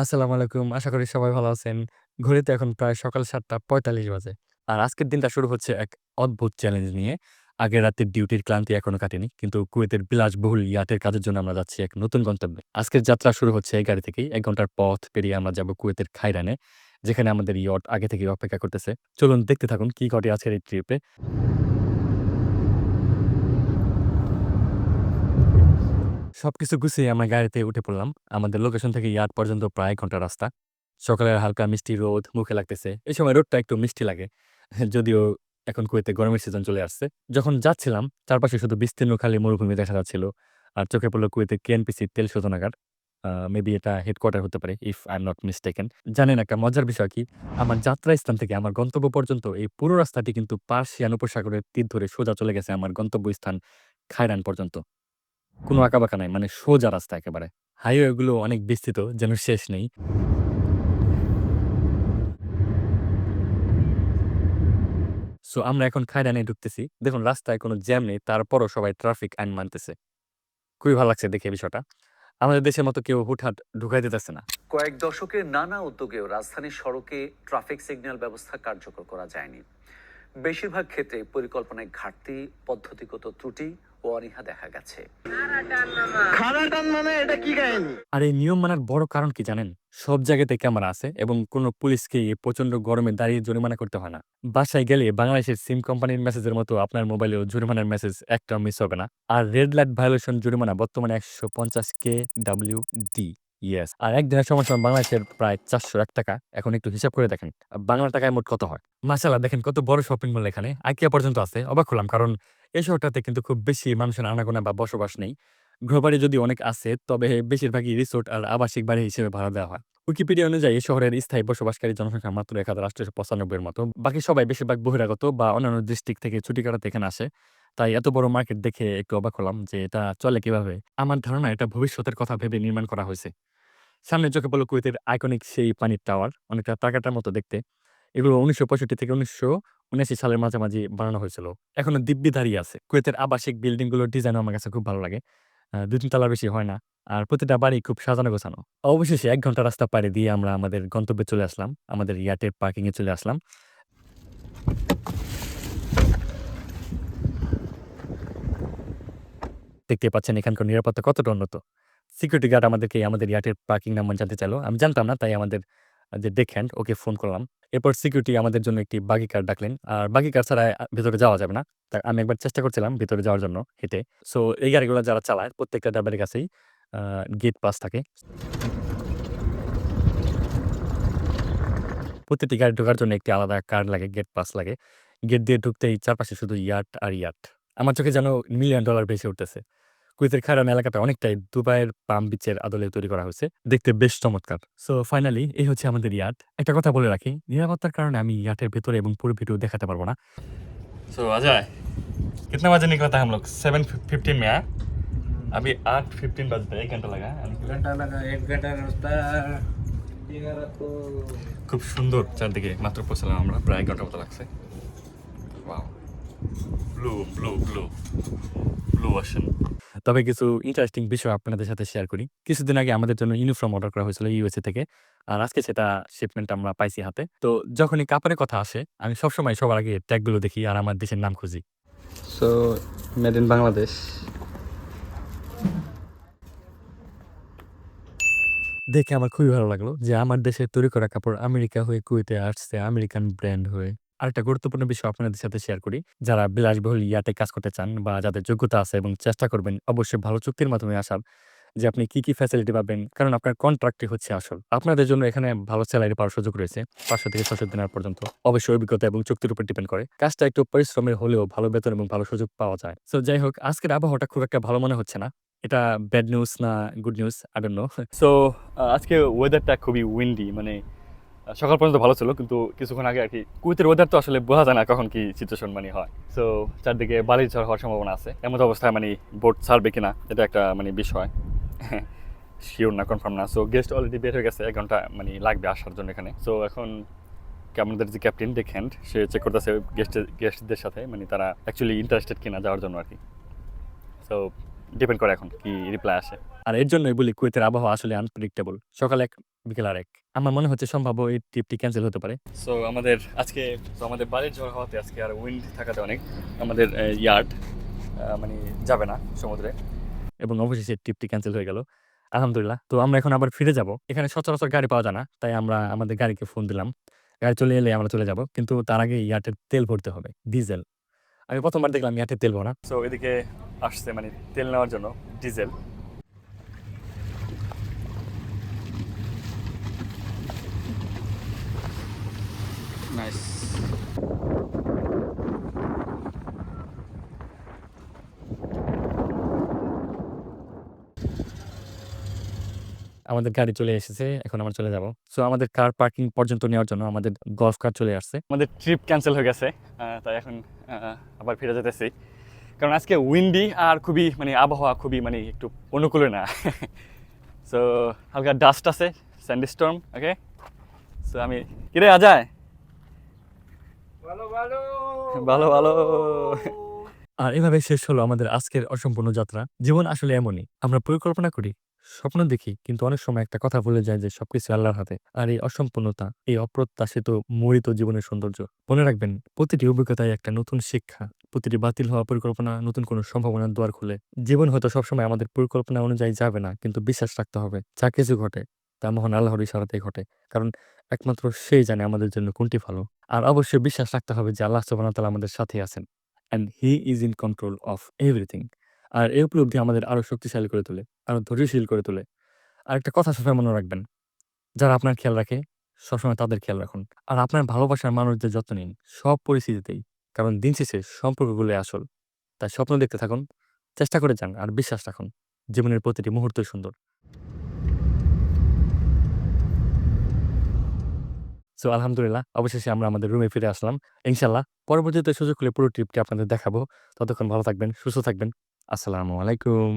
আসসালামু আলাইকুম। আশা করি সবাই ভালো আছেন। ঘড়িতে এখন প্রায় সকাল ৭ঃ৪৫ বাজে। আর আজকের দিনটা শুরু হচ্ছে এক অদ্ভুত চ্যালেঞ্জ নিয়ে। আগের রাতের ডিউটির ক্লান্তি এখনও কাটেনি। কিন্তু কুয়েতের বিলাসবহুল ইয়াটের কাজের জন্য আমরা যাচ্ছি এক নতুন গন্তব্যে। আজকের যাত্রা শুরু হচ্ছে এই গাড়ি থেকেই। ১ ঘণ্টার পথ পেরিয়ে আমরা যাব কুয়েতের খাইরানে, যেখানে আমাদের ইয়ট আগে থেকেই অপেক্ষা করতেছে। চলুন দেখতে থাকুন কি ঘটে আজকের এই ট্রিপে। সবকিছু গুছিয়ে আমরা গাড়িতে উঠে পড়লাম। আমাদের লোকেশন থেকে ইয়ার্ড পর্যন্ত প্রায় ১ ঘণ্টার রাস্তা। সকালের হালকা মিষ্টি রোদ মুখে লাগতেছে। এই সময় রোদটা একটু মিষ্টি লাগে। যদিও এখন কুয়েতে গরমের সিজন চলে আসছে। যখন যাচ্ছিলাম, চারপাশে শুধু বিস্তীর্ণ খালি মরুভূমি দেখা যাচ্ছিল। আর চোখে পড়ল কুয়েতের কেএনপিসি তেল শোধনাগার। মেবি এটা হেডকোয়ার্টার হতে পারে if I am not mistaken. জানেন একটা মজার বিষয় কি? আমার যাত্রা স্থান থেকে আমার গন্তব্য পর্যন্ত এই পুরো রাস্তাটি কিন্তু পার্সিয়ান উপসাগরের তীর ধরে সোজা চলে গেছে আমার গন্তব্যস্থান খায়রান পর্যন্ত। কোনো আঁকাবাঁকা নাই। মানে সোজা রাস্তা একেবারে। হাইওয়ে গুলো অনেক বিস্তৃত, যেন শেষ নেই। সো আমরা এখন খায়রানে ঢুকতেছি। দেখুন, রাস্তায় কোনো জ্যাম নেই। তারপরও সবাই ট্রাফিক আইন মানতেছে। খুবই ভালো লাগছে দেখে বিষয়টা। আমাদের দেশের মতো কেউ হুটহাট ঢুকাই দিতেছে না। কয়েক দশকের নানা উদ্যোগেও রাজধানীর সড়কে ট্রাফিক সিগন্যাল ব্যবস্থা কার্যকর করা যায়নি বেশিরভাগ ক্ষেত্রে পরিকল্পনায় ঘাটতি পদ্ধতিগত ত্রুটি ও অনীহা দেখা গেছে মানে এটা কি কাহিনী আর এই নিয়ম মানার বড় কারণ কি জানেন? সব জায়গাতে ক্যামেরা আছে এবং কোনো পুলিশকে প্রচণ্ড গরমে দাঁড়িয়ে জরিমানা করতে হয় না। বাসায় গেলে বাংলাদেশের সিম কোম্পানির মেসেজের মতো আপনার মোবাইলেও জরিমানার মেসেজ একটা মিস হবে না। আর রেড লাইট ভায়োলেশন জরিমানা বর্তমানে ১৫০ কেডব্লিউডি ইয়েস। আর একদিনের সময়, সময় বাংলাদেশের প্রায় ৳৪০১ এখন একটু হিসাব করে দেখেন। বাংলা টাকায় মোট কত হয়? মাশাআল্লাহ দেখেন কত বড় শপিং মল এখানে। IKEA পর্যন্ত আছে। অবাক হলাম কারণ এই শহরটাতে কিন্তু খুব বেশি মানুষের আনাগোনা বা বসবাস নেই। ঘরবাড়ি যদি অনেক আছে তবে বেশিরভাগই রিসোর্ট আর আবাসিক বাড়ি হিসেবে ভাড়া দেওয়া হয়। উইকিপিডিয়া অনুযায়ী শহরের স্থায়ী বসবাসকারী জনসংখ্যা মাত্র ১,৮৯৫ এর মতো। বাকি সবাই বেশিরভাগ বহিরাগত বা অন্যান্য ডিস্ট্রিক্ট থেকে ছুটি কাটাতে এখানে আসে। তাই এত বড় মার্কেট দেখে একটু অবাক হলাম যে এটা চলে কীভাবে? আমার ধারণা এটা ভবিষ্যতের কথা ভেবে নির্মাণ করা হয়েছে। সামনে চোখে পড়ল কুয়েতের আইকনিক সেই পানির টাওয়ার। অনেকটা টাকাটার মতো দেখতে। এগুলো ১৯৬৫ থেকে ১৯৭৯ সালের মাঝামাঝি বানানো হয়েছিল। এখনও দিব্যি দাঁড়িয়ে আছে। কুয়েতের আবাসিক বিল্ডিংগুলোর ডিজাইনও আমার কাছে খুব ভালো লাগে। আ ২-৩ তলার বেশি হয় না। আর প্রতিটা বাড়ি খুব সাজানো গোছানো। অবশেষে এক ঘণ্টা রাস্তা পাড়ি দিয়ে আমরা আমাদের গন্তব্যে চলে আসলাম। আমাদের ইয়াটের পার্কিং এ চলে আসলাম। দেখতেই পাচ্ছেন এখানকার নিরাপত্তা কতটা উন্নত। সিকিউরিটি গার্ড আমাদেরকে আমাদের ইয়াটের পার্কিং নাম্বার জানতে চাইলো। আমি জানতাম না তাই আমাদের যে ডেক হ্যান্ড ওকে ফোন করলাম। এরপর সিকিউরিটি আমাদের জন্য একটি বাগি কার ডাকলেন। আর বাগি কার ছাড়া ভেতরে যাওয়া যাবে না। তা আমি একবার চেষ্টা করছিলাম ভেতরে যাওয়ার জন্য হেঁটে। সো এই গাড়িগুলো যারা চালায় প্রত্যেকটা ড্রাইভারের কাছেই গেট পাস থাকে। প্রতিটি গাড়ি ঢোকার জন্য একটি আলাদা কার্ড লাগে, গেট পাস লাগে। গেট দিয়ে ঢুকতেই চারপাশে শুধু ইয়াট আর ইয়াট। আমার চোখে যেন মিলিয়ন ডলার ভেসে উঠতেছে। কুয়েতের খায়রান এলাকাটা অনেকটাই দুবাইয়ের পাম বিচের আদলে তৈরি করা হয়েছে। দেখতে বেশ চমৎকার। সো ফাইনালি এই হচ্ছে আমাদের ইয়াট। একটা কথা বলে রাখি, নিরাপত্তার কারণে আমি ইয়াটের ভেতরে এবং পুরো ভিডিও দেখাতে পারব না। सो अजय कितने बजे निकला था हम लोग सेवन फिफ्टीन में आया अभी आठ फिफ्टीन बजते एक घंटा लगा ঘন্টা লাগা এক ঘন্টা রাস্তা এগারো তো খুব সুন্দর চারদিকে মাত্র পৌঁছালাম আমরা প্রায় এক ঘন্টা মতো লাগছে wow blue blue blue blue ওয়াশন তবে কিছু ইন্টারেস্টিং বিষয় আপনাদের সাথে শেয়ার করি। কিছুদিন আগে আমাদের জন্য ইউনিফর্ম অর্ডার করা হয়েছিল ইউএসএ থেকে। আর আজকে সেটা শিপমেন্ট আমরা পাইছি হাতে। তো যখনই কাপড়ের কথা আসে আমি সবসময় সবার আগে ট্যাগগুলো দেখি আর আমার দেশের নাম খুঁজি। সো মেড ইন বাংলাদেশ দেখে আমার খুবই ভালো লাগল যে আমার দেশে তৈরি করা কাপড় আমেরিকা হয়ে কুয়েতে আসছে আমেরিকান ব্র্যান্ড হয়ে। আরেকটা গুরুত্বপূর্ণ বিষয় আপনাদের সাথে শেয়ার করি। যারা বিলাসবহুল ইয়াটে কাজ করতে চান বা যাদের যোগ্যতা আছে এবং চেষ্টা করবেন অবশ্যই ভালো চুক্তির মাধ্যমে আসার। যে আপনি কি, কি ফ্যাসিলিটি পাবেন কারণ আপনার কন্ট্রাক্টই হচ্ছে আসল। আপনাদের জন্য এখানে ভালো স্যালারি পাওয়ার সুযোগ রয়েছে। ৫০০ থেকে ৬০০ দিনার পর্যন্ত। অবশ্যই অভিজ্ঞতা এবং চুক্তির উপর ডিপেন্ড করে। কাজটা একটু পরিশ্রমের হলেও ভালো বেতন এবং ভালো সুযোগ পাওয়া যায়। সো যাই হোক আজকের আবহাওয়াটা খুব একটা ভালো মনে হচ্ছে না। এটা ব্যাড নিউজ না good news I don't know. So আজকে ওয়েদারটা খুবই উইন্ডি মানে সকাল পর্যন্ত ভালো ছিল, কিন্তু কিছুক্ষণ আগে আর কি কুয়েতের ওয়েদার তো আসলে বোঝা যায় না কখন কি সিচুয়েশন মানে হয়। সো চারদিকে বালি ঝড় হওয়ার সম্ভাবনা আছে। এমত অবস্থায় মানে বোট ছাড়বে কিনা, এটা একটা মানে বিষয়। শিওর না কনফার্ম না। সো গেস্ট অলরেডি বের হয়ে গেছে, এক ঘণ্টা মানে লাগবে আসার জন্য এখানে। সো এখন আমাদের যে ক্যাপ্টেন ডেক হ্যান্ড সে চেক করতেছে গেস্টের গেস্টদের সাথে মানে তারা অ্যাকচুয়ালি ইন্টারেস্টেড কিনা যাওয়ার জন্য আর কি সো ডিপেন্ড করে এখন কি রিপ্লাই আসে। আর এর জন্যই বলি কুয়েতের আবহাওয়া আসলে আনপ্রেডিক্টেবল। সকালে এক বিকেল আরেক। আমার মনে হচ্ছে সম্ভাব্য এই ট্রিপটি ক্যান্সেল হতে পারে। সো আমাদের আজকে তো আমাদের বাড়ির ঝড় হওয়াতে আজকে আর উইন্ড থাকাতে অনেক আমাদের ইয়ার্ড মানে যাবে না সমুদ্রে। এবং অবশেষে ট্রিপটি ক্যান্সেল হয়ে গেল। আলহামদুলিল্লাহ। তো আমরা এখন আবার ফিরে যাব। এখানে সচরাচর গাড়ি পাওয়া যায় না তাই আমরা আমাদের গাড়িকে ফোন দিলাম। গাড়ি চলে এলে আমরা চলে যাব কিন্তু তার আগে ইয়ার্টের তেল ভরতে হবে ডিজেল আমি প্রথমবার দেখলাম ইয়ার্টের তেল ভরা। সো এদিকে আসছে মানে তেল নেওয়ার জন্য ডিজেল নাইস আমাদের গাড়ি চলে এসেছে এখন আমরা চলে যাব। সো আমাদের কার পার্কিং পর্যন্ত নেওয়ার জন্য আমাদের গলফ কার চলে আসছে। আমাদের ট্রিপ ক্যান্সেল হয়ে গেছে তাই এখন আবার ফিরে যেতেছি। কারণ আজকে উইন্ডি আর খুবই মানে আবহাওয়া খুবই মানে একটু অনুকূলে না। সো হালকা ডাস্ট আছে স্যান্ডস্টর্ম ওকে সো আমি কিরে আজায়? ভালো ভালো। ভালো ভালো। আর এভাবে শেষ হলো আমাদের আজকের অসম্পূর্ণ যাত্রা। জীবন আসলে এমনই। আমরা পরিকল্পনা করি স্বপ্ন দেখি কিন্তু অনেক সময় একটা কথা ভুলে যায় যে সবকিছু আল্লাহর হাতে। আর এই অসম্পূর্ণতা এই অপ্রত্যাশিত মরিত জীবনের সৌন্দর্য। মনে রাখবেন প্রতিটি অভিজ্ঞতায় একটা নতুন শিক্ষা। প্রতিটি বাতিল হওয়া পরিকল্পনা নতুন কোনো সম্ভাবনার দুয়ার খুলে। জীবন হয়তো সবসময় আমাদের পরিকল্পনা অনুযায়ী যাবে না কিন্তু বিশ্বাস রাখতে হবে যা কিছু ঘটে তা মহান আল্লাহর ইশারাতেই ঘটে। কারণ একমাত্র সেই জানে আমাদের জন্য কোনটি ভালো। আর অবশ্যই বিশ্বাস রাখতে হবে যে আল্লাহ সুবহানাহু ওয়া তাআলা আমাদের সাথে আছেন। And he is in control of everything আর এই উপলব্ধি আমাদের আরও শক্তিশালী করে তোলে, আরও ধৈর্যশীল করে তোলে। আর একটা কথা সবসময় মনে রাখবেন, যারা আপনার খেয়াল রাখে, সবসময় তাদের খেয়াল রাখুন। আর আপনার ভালোবাসার মানুষদের যত্ন নিন, সব পরিস্থিতিতেই। কারণ দিন শেষে সম্পর্কগুলো আসল। তাই স্বপ্ন দেখতে থাকুন, চেষ্টা করে যান, আর বিশ্বাস রাখুন, জীবনের প্রতিটি মুহূর্ত সুন্দর। সো আলহামদুলিল্লাহ, অবশেষে আমরা আমাদের রুমে ফিরে আসলাম। ইনশাল্লাহ, পরবর্তীতে সুযোগ হলে পুরো ট্রিপটি আপনাদের দেখাবো। ততক্ষণ ভালো থাকবেন, সুস্থ থাকবেন। আসসালামু আলাইকুম।